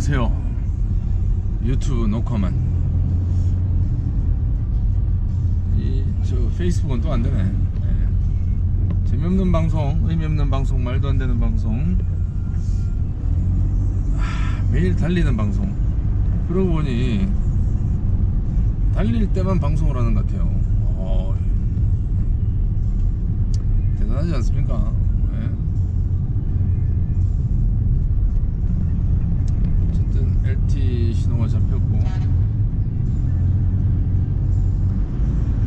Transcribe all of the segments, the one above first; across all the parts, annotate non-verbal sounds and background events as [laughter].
안녕하세요. 유튜브 녹화만. 이 저 페이스북은 또 안 되네. 예. 재미없는 방송, 의미 없는 방송, 말도 안 되는 방송. 하, 매일 달리는 방송. 그러고 보니 달릴 때만 방송을 하는 것 같아요. 어, 대단하지 않습니까? LT 신호가 잡혔고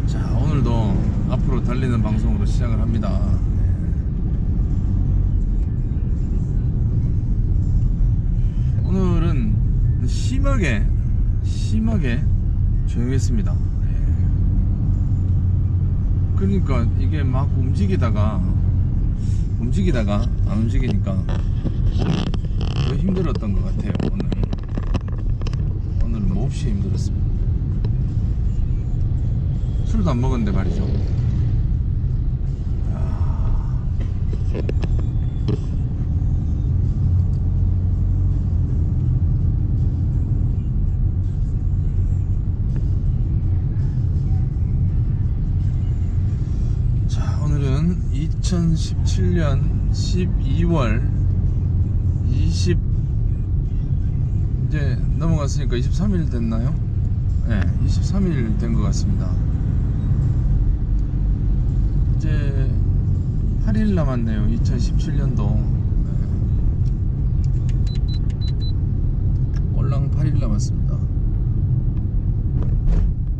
자 오늘도 앞으로 달리는 방송으로 시작을 합니다 네. 오늘은 심하게 심하게 조용했습니다 예. 그러니까 이게 막 움직이다가 움직이다가 안 움직이니까 더 힘들었던 것 같아요 몹시 힘들었습니다 술도 안 먹었는데 말이죠 아. 자 오늘은 2017년 12월 20 이제 넘어갔으니까 23일 됐나요? 네, 23일 된 것 같습니다. 이제 8일 남았네요. 2017년도 올랑 8일 남았습니다.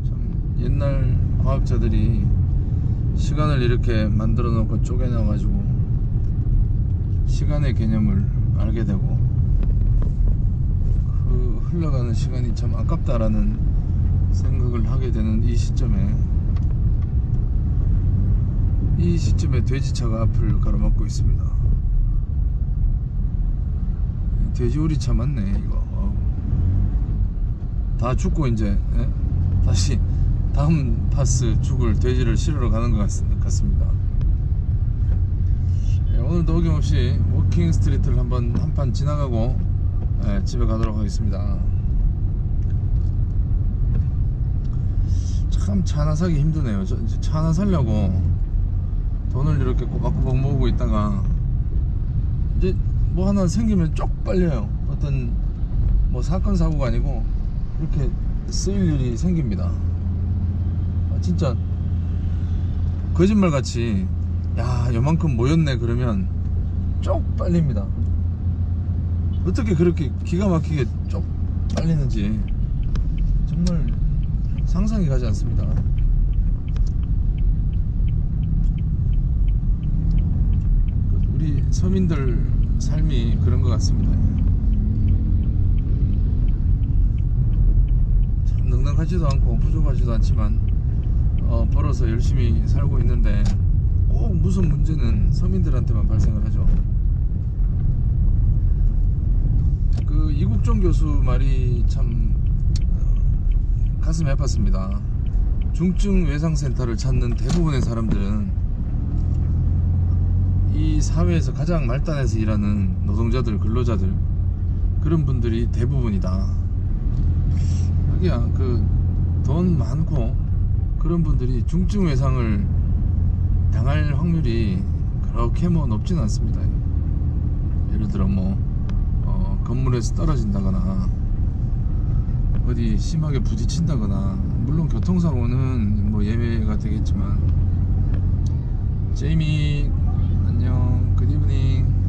참 옛날 과학자들이 시간을 이렇게 만들어 놓고 쪼개놔 가지고 시간의 개념을 알게 되고 그 흘러가는 시간이 참 아깝다라는 생각을 하게 되는 이 시점에 이 시점에 돼지차가 앞을 가로막고 있습니다. 돼지우리 차 맞네 이거. 다 죽고 이제 예? 다시 다음 파스 죽을 돼지를 실으러 가는 것 같, 같습니다. 예, 오늘도 어김없이 워킹 스트리트를 한번 한 판 지나가고 예, 집에 가도록 하겠습니다. 참 차 하나 사기 힘드네요. 저, 차 하나 살려고 돈을 이렇게 꼬박꼬박 모으고 있다가 이제 뭐 하나 생기면 쪽 빨려요. 어떤 뭐 사건 사고가 아니고 이렇게 쓰일 일이 생깁니다. 아, 진짜 거짓말 같이 야 요만큼 모였네 그러면 쪽 빨립니다. 어떻게 그렇게 기가 막히게 쪽 빨리는지 정말 상상이 가지 않습니다. 우리 서민들 삶이 그런 것 같습니다. 참 넉넉하지도 않고 부족하지도 않지만 어, 벌어서 열심히 살고 있는데 꼭 무슨 문제는 서민들한테만 발생을 하죠. 그 이국종 교수 말이 참 어, 가슴이 아팠습니다. 중증 외상센터를 찾는 대부분의 사람들은 이 사회에서 가장 말단에서 일하는 노동자들, 근로자들 그런 분들이 대부분이다. 여기야 그 돈 많고 그런 분들이 중증 외상을 당할 확률이 그렇게 뭐 높진 않습니다. 예를 들어 뭐 어, 건물에서 떨어진다거나 어디 심하게 부딪힌다거나 물론 교통사고는 뭐 예외가 되겠지만 제이미 안녕 굿이브닝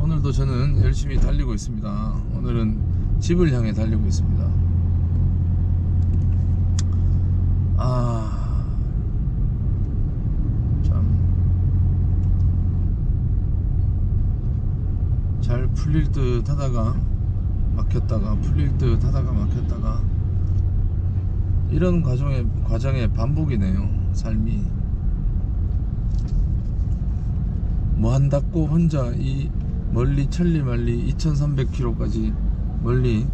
오늘도 저는 열심히 달리고 있습니다. 오늘은 집을 향해 달리고 있습니다. 아, 참. 잘 풀릴 듯 하다가 막혔다가 풀릴 듯 하다가 막혔다가 이런 과정의 과정의 반복이네요 삶이 뭐 한다고 혼자 이 멀리 천리말리 2300km까지 멀리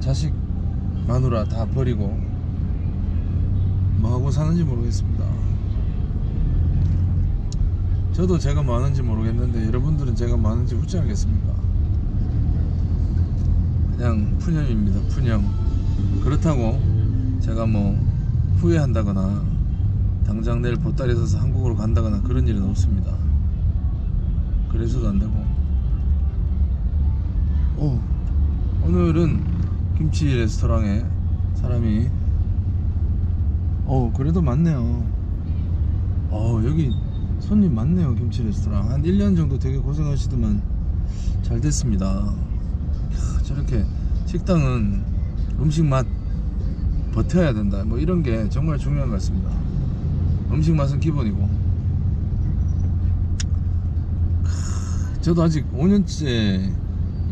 자식 마누라 다 버리고 뭐 하고 사는지 모르겠습니다. 저도 제가 뭐 하는지 모르겠는데 여러분들은 제가 뭐 하는지 웃지 않겠습니까? 그냥 푸념입니다. 푸념. 그렇다고 제가 뭐 후회한다거나 당장 내일 보따리 서서 한국으로 간다거나 그런 일은 없습니다. 그래서도 안 되고. 오, 오늘은 김치 레스토랑에 사람이 어 그래도 많네요. 어 여기 손님 많네요 김치 레스토랑 한 1년 정도 되게 고생하시더만 잘 됐습니다. 야, 저렇게 식당은 음식 맛 버텨야 된다. 뭐 이런 게 정말 중요한 것 같습니다. 음식 맛은 기본이고. 크, 저도 아직 5년째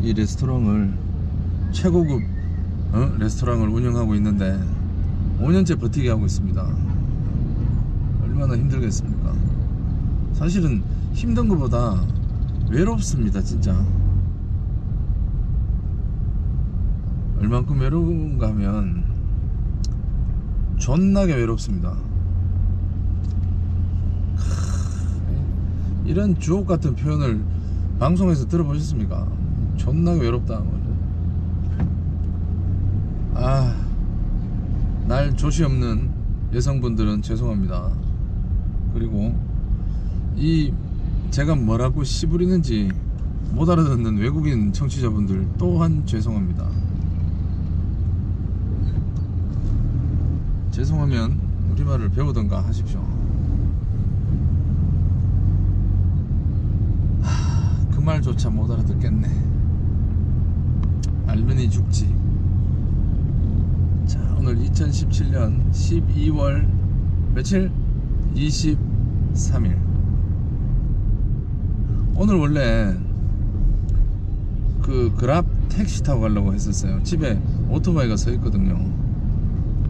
이 레스토랑을 최고급 어? 레스토랑을 운영하고 있는데 5년째 버티게 하고 있습니다. 얼마나 힘들겠습니까? 사실은 힘든 것보다 외롭습니다, 진짜. 얼만큼 외로운가 하면 존나게 외롭습니다. 크, 이런 주옥 같은 표현을 방송에서 들어보셨습니까? 존나게 외롭다. 아, 날 조시 없는 여성분들은 죄송합니다. 그리고 이 제가 뭐라고 씨부리는지 못 알아듣는 외국인 청취자분들 또한 죄송합니다. 죄송하면 우리말을 배우던가 하십시오. 그 말조차 못 알아듣겠네. 알면이 죽지. 자, 오늘 2017년 12월 며칠? 23일. 오늘 원래 그 그랍 택시 타고 가려고 했었어요. 집에 오토바이가 서 있거든요.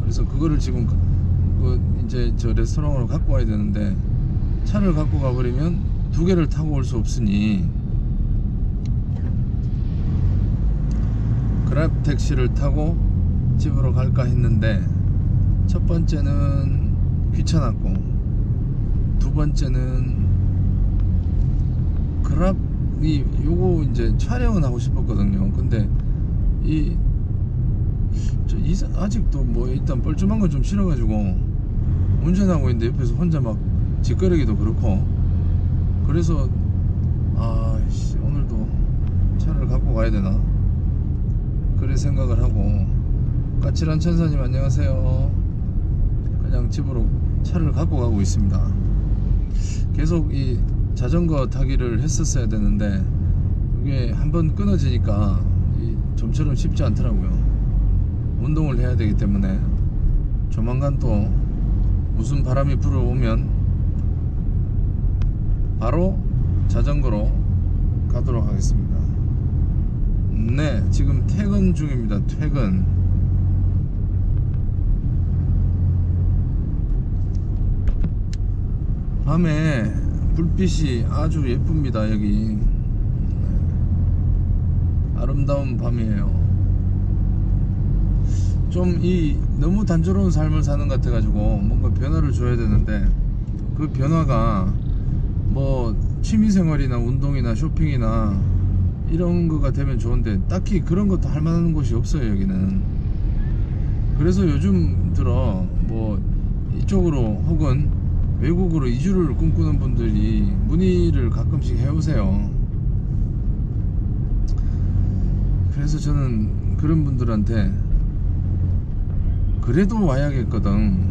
그래서 그거를 지금 그- 그 이제 저 레스토랑으로 갖고 와야 되는데 차를 갖고 가버리면 두 개를 타고 올 수 없으니 그랩 택시를 타고 집으로 갈까 했는데 첫 번째는 귀찮았고 두 번째는 그랍이 요거 이제 촬영은 하고 싶었거든요. 근데 이저 이사, 아직도 뭐 일단 뻘쭘한 건 좀 싫어가지고 운전하고 있는데 옆에서 혼자 막 짓거리기도 그렇고. 그래서 아씨 오늘도 차를 갖고 가야 되나? 그래 생각을 하고. 까칠한 천사님 안녕하세요. 그냥 집으로 차를 갖고 가고 있습니다. 계속 이 자전거 타기를 했었어야 되는데 이게 한번 끊어지니까 이 좀처럼 쉽지 않더라고요 운동을 해야 되기 때문에 조만간 또 무슨 바람이 불어오면 바로 자전거로 가도록 하겠습니다. 네, 지금 퇴근 중입니다. 퇴근. 밤에 불빛이 아주 예쁩니다. 여기 네. 아름다운 밤이에요. 좀 이 너무 단조로운 삶을 사는 것 같아가지고 뭔가 변화를 줘야 되는데 그 변화가 뭐 취미생활이나 운동이나 쇼핑이나 이런 거가 되면 좋은데 딱히 그런 것도 할 만한 곳이 없어요 여기는 그래서 요즘 들어 뭐 이쪽으로 혹은 외국으로 이주를 꿈꾸는 분들이 문의를 가끔씩 해오세요 그래서 저는 그런 분들한테 그래도 와야겠거든.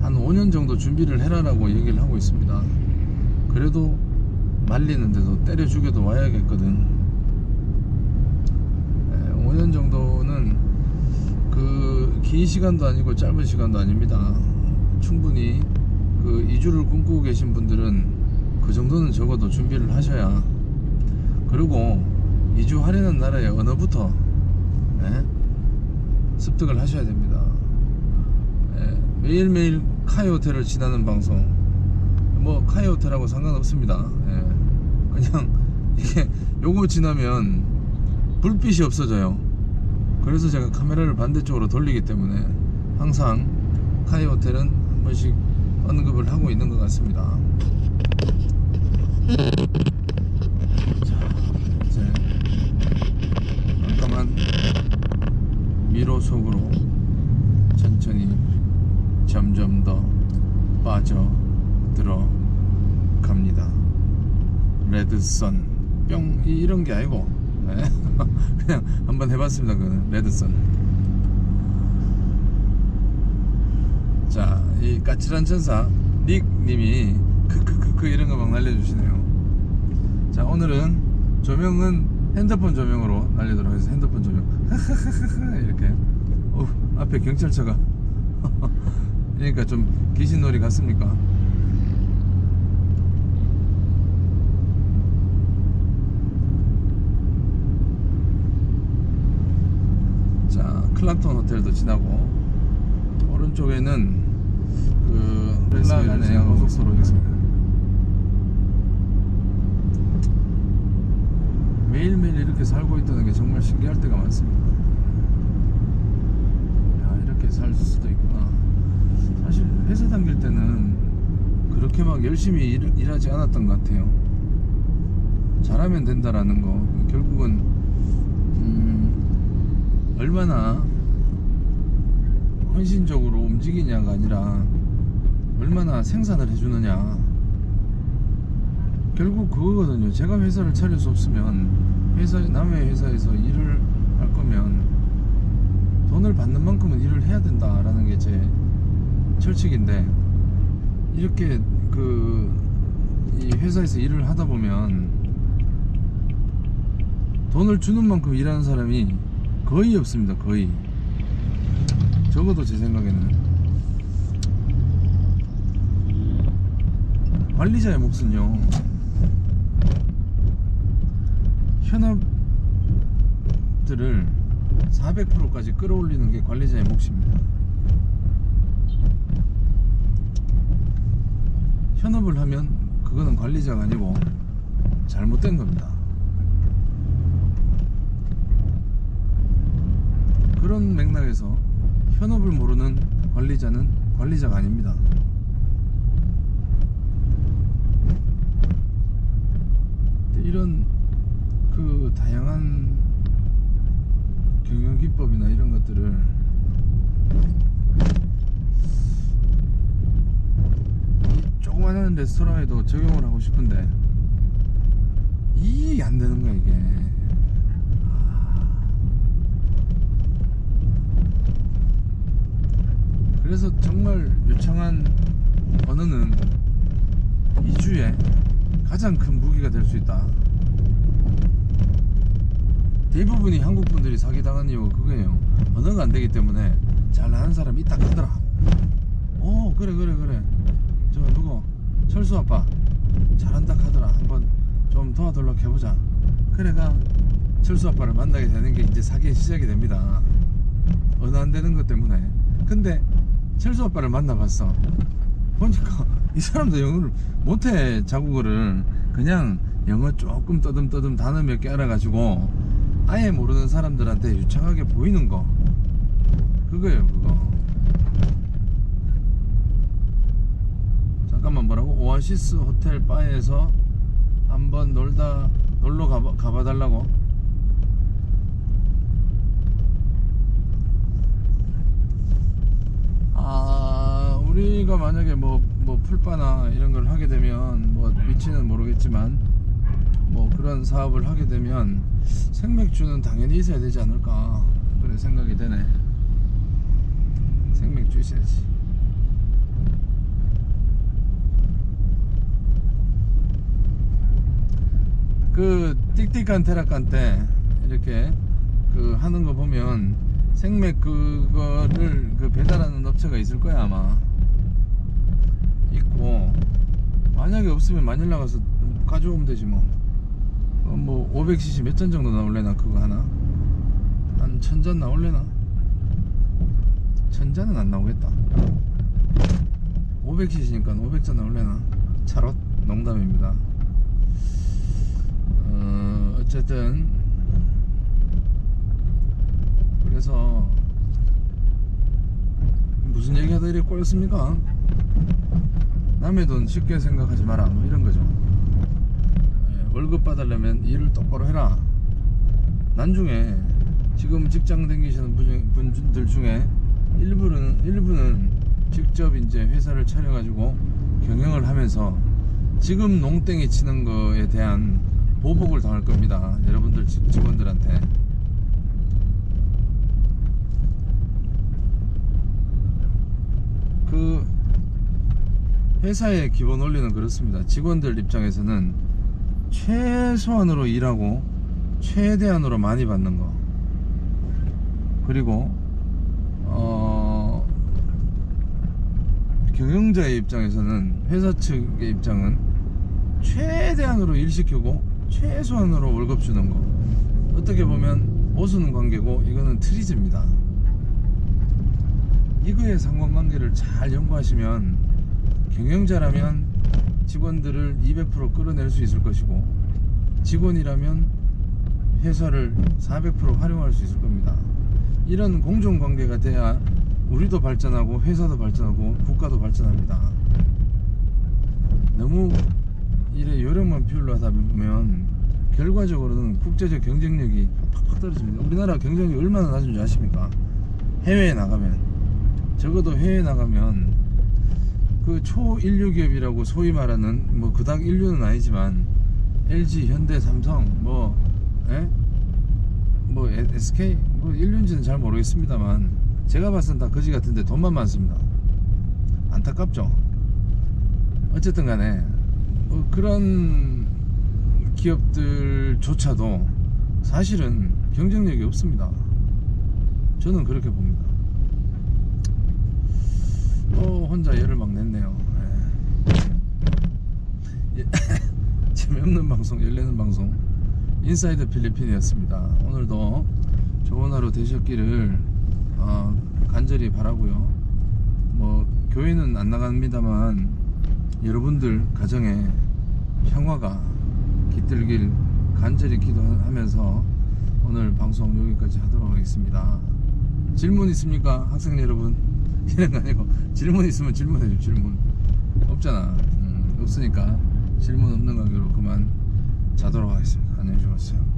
한 5년 정도 준비를 해라라고 얘기를 하고 있습니다. 그래도 말리는데도 때려 죽여도 와야겠거든. 5년 정도는 그 긴 시간도 아니고 짧은 시간도 아닙니다. 충분히 그 이주를 꿈꾸고 계신 분들은 그 정도는 적어도 준비를 하셔야. 그리고 이주하려는 나라의 언어부터 예? 습득을 하셔야 됩니다. 예, 매일매일 카이호텔을 지나는 방송 뭐 카이호텔하고 상관없습니다. 예, 그냥 [laughs] 이게 요거 지나면 불빛이 없어져요. 그래서 제가 카메라를 반대쪽으로 돌리기 때문에 항상 카이호텔은 한 번씩 언급을 하고 있는 것 같습니다. 위로 속으로 천천히 점점 더 빠져 들어갑니다. 레드선 뿅 이런 게 아니고 네. [laughs] 그냥 한번 해봤습니다. 그 레드선. 자, 이 까칠한 천사 닉님이 크크크크 이런 거 막 날려주시네요. 자, 오늘은 조명은 핸드폰 조명으로 날리도록 하겠습니다. 핸드폰 조명. 이렇게. 어, 앞에 경찰차가. [laughs] 그러니까 좀 귀신놀이 같습니까? 자, 클락톤 호텔도 지나고 오른쪽에는 그 올라가는 고속도로 있습니다. 매일매일 이렇게 살고 있다는 게 정말 신기할 때가 많습니다. 야, 이렇게 살 수도 있구나. 사실 회사 다닐 때는 그렇게 막 열심히 일, 일하지 않았던 것 같아요. 잘하면 된다라는 거. 결국은, 음, 얼마나 헌신적으로 움직이냐가 아니라 얼마나 생산을 해주느냐. 결국 그거거든요. 제가 회사를 차릴 수 없으면 회사 남의 회사에서 일을 할 거면 돈을 받는 만큼은 일을 해야 된다라는 게 제 철칙인데 이렇게 그 이 회사에서 일을 하다 보면 돈을 주는 만큼 일하는 사람이 거의 없습니다. 거의 적어도 제 생각에는 관리자의 몫은요 현업들을 400%까지 끌어올리는 게 관리자의 몫입니다. 현업을 하면 그거는 관리자가 아니고 잘못된 겁니다. 그런 맥락에서 현업을 모르는 관리자는 관리자가 아닙니다. 이런 그 다양한 경영 기법이나 이런 것들을 이 조그마한 레스토랑에도 적용을 하고 싶은데 이게 안 되는 거야 이게. 그래서 정말 유창한 언어는 이주에 가장 큰 무기가 될 수 있다. 대부분이 한국 분들이 사기 당한 이유가 그거예요. 언어가 안 되기 때문에 잘하는 사람이 있다 하더라. 오 그래 그래 그래. 저 누구 철수 아빠 잘한다 하더라. 한번 좀 도와달라고 해보자. 그래가 철수 아빠를 만나게 되는 게 이제 사기의 시작이 됩니다. 언어 안 되는 것 때문에. 근데 철수 아빠를 만나봤어. 보니까 이 사람도 영어를 못해 자국어를 그냥 영어 조금 떠듬떠듬 단어 몇 개 알아가지고 아예 모르는 사람들한테 유창하게 보이는 거. 그거예요 그거. 잠깐만 뭐라고? 오아시스 호텔 바에서 한번 놀다 놀러 가봐, 가봐 달라고. 아 우리가 만약에 뭐, 뭐 풀바나 이런 걸 하게 되면 뭐 위치는 모르겠지만 뭐 그런 사업을 하게 되면 생맥주는 당연히 있어야 되지 않을까 그런 생각이 되네. 생맥주 있어야지. 그 띡띡한 테라칸 때 이렇게 그 하는 거 보면 생맥 그거를 그 배달하는 업체가 있을 거야 아마. 있고. 만약에 없으면 마닐라 가서 가져오면 되지 뭐. 어, 뭐 500cc 몇 잔 정도 나올래나 그거 하나? 한 천 잔 나올래나? 천 잔은 안 나오겠다. 500cc니까 500잔 나올래나? 차롯 농담입니다. 어, 어쨌든 그래서 무슨 얘기하다 이렇게 꼬였습니까? 남의 돈 쉽게 생각하지 마라 뭐 이런 거죠 월급 받으려면 일을 똑바로 해라. 난중에 지금 직장 분- 분들 중에 일부는 일부는 직접 이제 회사를 차려 가지고 경영을 하면서 지금 농땡이 치는 거에 대한 보복을 당할 겁니다. 여러분들 직- 직원들한테. 그 회사의 기본 원리는 그렇습니다. 직원들 입장에서는 최소한으로 일하고 최대한으로 많이 받는 거. 그리고 어 경영자의 입장에서는 회사 측의 입장은 최대한으로 일 시키고 최소한으로 월급 주는 거. 어떻게 보면 모순 관계고 이거는 트리즈입니다. 이거의 상관관계를 잘 연구하시면 경영자라면 직원들을 200% 끌어낼 수 있을 것이고 직원이라면 회사를 400% 활용할 수 있을 겁니다. 이런 공정관계가 돼야 우리도 발전하고 회사도 발전하고 국가도 발전합니다. 너무 이래 요령만 피울로 하다 보면 결과적으로는 국제적 경쟁력이 팍팍 떨어집니다. 우리나라 경쟁력이 얼마나 낮은지 아십니까? 해외에 나가면 적어도 해외에 나가면 그 초인류 기업이라고 소위 말하는 뭐 그닥 인류는 아니지만 LG, 현대, 삼성 뭐 예? 뭐 에- SK 뭐 인류인지는 잘 모르겠습니다만 제가 봤을 땐다 거지 같은데 돈만 많습니다. 안타깝죠. 어쨌든 간에 뭐 그런 기업들조차도 사실은 경쟁력이 없습니다. 저는 그렇게 봅니다. 또 혼자 열을 막 냈네요. 예. 예. [laughs] 재미없는 방송, 열내는 방송 인사이드 필리핀이었습니다. 오늘도 좋은 하루 되셨기를 어, 간절히 바라고요. 뭐 교회는 안 나갑니다만 여러분들 가정에 평화가 깃들길 간절히 기도하면서 오늘 방송 여기까지 하도록 하겠습니다. 질문 있습니까? 학생 여러분? 이런 거 아니고 질문 있으면 질문해줘 질문. 없잖아. 음, 없으니까 질문 없는 관계로 그만 자도록 하겠습니다. 안녕히 주무세요